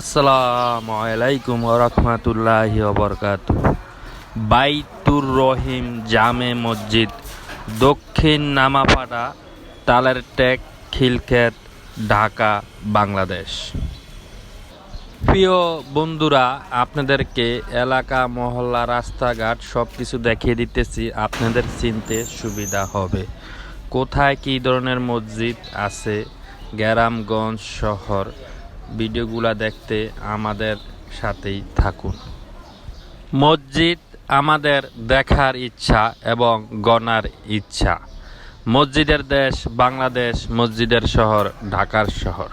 আসসালামু আলাইকুম রহমতুল্লাহি বরকাত বাইতুর রহিম জামে মসজিদ, দক্ষিণ নামাপাড়া তালের টেক খিলক্ষেত, ঢাকা, বাংলাদেশ। প্রিয় বন্ধুরা, আপনাদেরকে এলাকা, মহল্লা, রাস্তাঘাট সব কিছু দেখিয়ে দিতেছি, আপনাদের চিনতে সুবিধা হবে। কোথায় কী ধরনের মসজিদ আছে? গ্রামগঞ্জ শহর। ভিডিওগুলা দেখতে আমাদের সাথেই থাকুন। মসজিদ আমাদের দেখার ইচ্ছা এবং গণার ইচ্ছা। মসজিদের দেশ বাংলাদেশ, মসজিদের শহর ঢাকার শহর।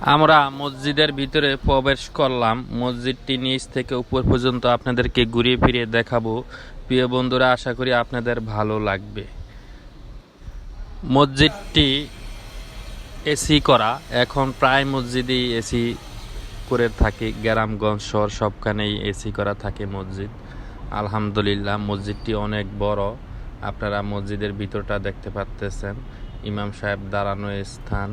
আমরা মসজিদের ভিতরে প্রবেশ করলাম। মসজিদটি নিচ থেকে উপর পর্যন্ত আপনাদেরকে ঘুরিয়ে ফিরিয়ে দেখাবো। প্রিয় বন্ধুরা, আশা করি আপনাদের ভালো লাগবে। মসজিদটি এসি করা। এখন প্রায় মসজিদেই এসি করে থাকে। গ্রামগঞ্জ, শহর সবখানেই এসি করা থাকে মসজিদ। আলহামদুলিল্লাহ, মসজিদটি অনেক বড়। আপনারা মসজিদের ভিতরটা দেখতে পাচ্তেছেন ইমাম সাহেব দাঁড়ানো স্থান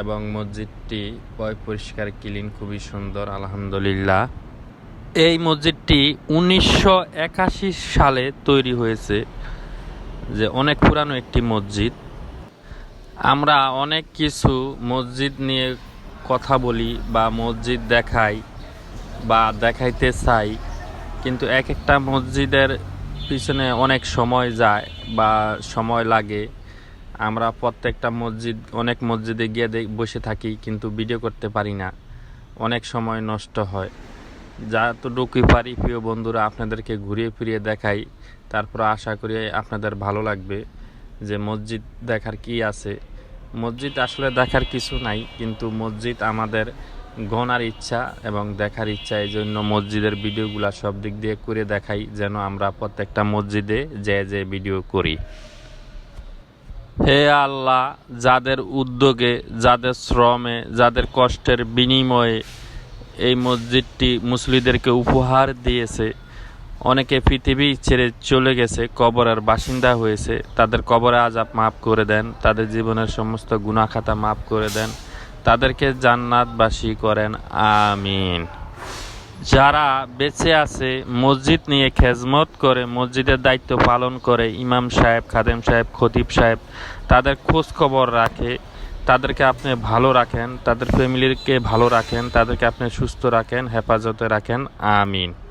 এবং মসজিদটি পয় পরিষ্কার, ক্লিন, খুবই সুন্দর, আলহামদুলিল্লাহ। এই মসজিদটি উনিশশো একাশি সালে তৈরি হয়েছে যে অনেক পুরানো একটি মসজিদ। আমরা অনেক কিছু মসজিদ নিয়ে কথা বলি বা মসজিদ দেখাই বা দেখাইতে চাই, কিন্তু এক একটা মসজিদের পিছনে অনেক সময় যায় বা সময় লাগে। আমরা প্রত্যেকটা মসজিদ, অনেক মসজিদে গিয়ে বসে থাকি, কিন্তু ভিডিও করতে পারি না। অনেক সময় নষ্ট হয়। যা তো যতটুকুই পারি, প্রিয় বন্ধুরা, আপনাদেরকে ঘুরিয়ে ফিরিয়ে দেখাই। তারপর আশা করি আপনাদের ভালো লাগবে। যে মসজিদ দেখার কি আছে? মসজিদ আসলে দেখার কিছু নাই, কিন্তু মসজিদ আমাদের গণার ইচ্ছা এবং দেখার ইচ্ছা, এই জন্য মসজিদের ভিডিওগুলা সব দিক দিয়ে করে দেখাই, যেন আমরা প্রত্যেকটা মসজিদে যে যে ভিডিও করি। হে আল্লাহ, যাদের উদ্যোগে, যাদের শ্রমে, যাদের কষ্টের বিনিময়ে এই মসজিদটি মুসলিদেরকে উপহার দিয়েছে অনেকে পৃথিবী ছেড়ে চলে গেছে কবরের বাসিন্দা হয়েছে। তাদের কবরে আজাব মাফ করে দেন, তাদের জীবনের সমস্ত গুণাখাতা মাফ করে দেন, তাদেরকে জান্নাতবাসী করেন, আমিন। যারা বেঁচে আছে, মসজিদ নিয়ে খেজমত করে, মসজিদের দায়িত্ব পালন করে, ইমাম সাহেব, খাদেম সাহেব, খতিব সাহেব, তাদের খোঁজ খবর রাখে, তাদেরকে আপনি ভালো রাখেন, তাদের ফ্যামিলিকে ভালো রাখেন, তাদেরকে আপনি সুস্থ রাখেন, হেফাজতে রাখেন, আমিন।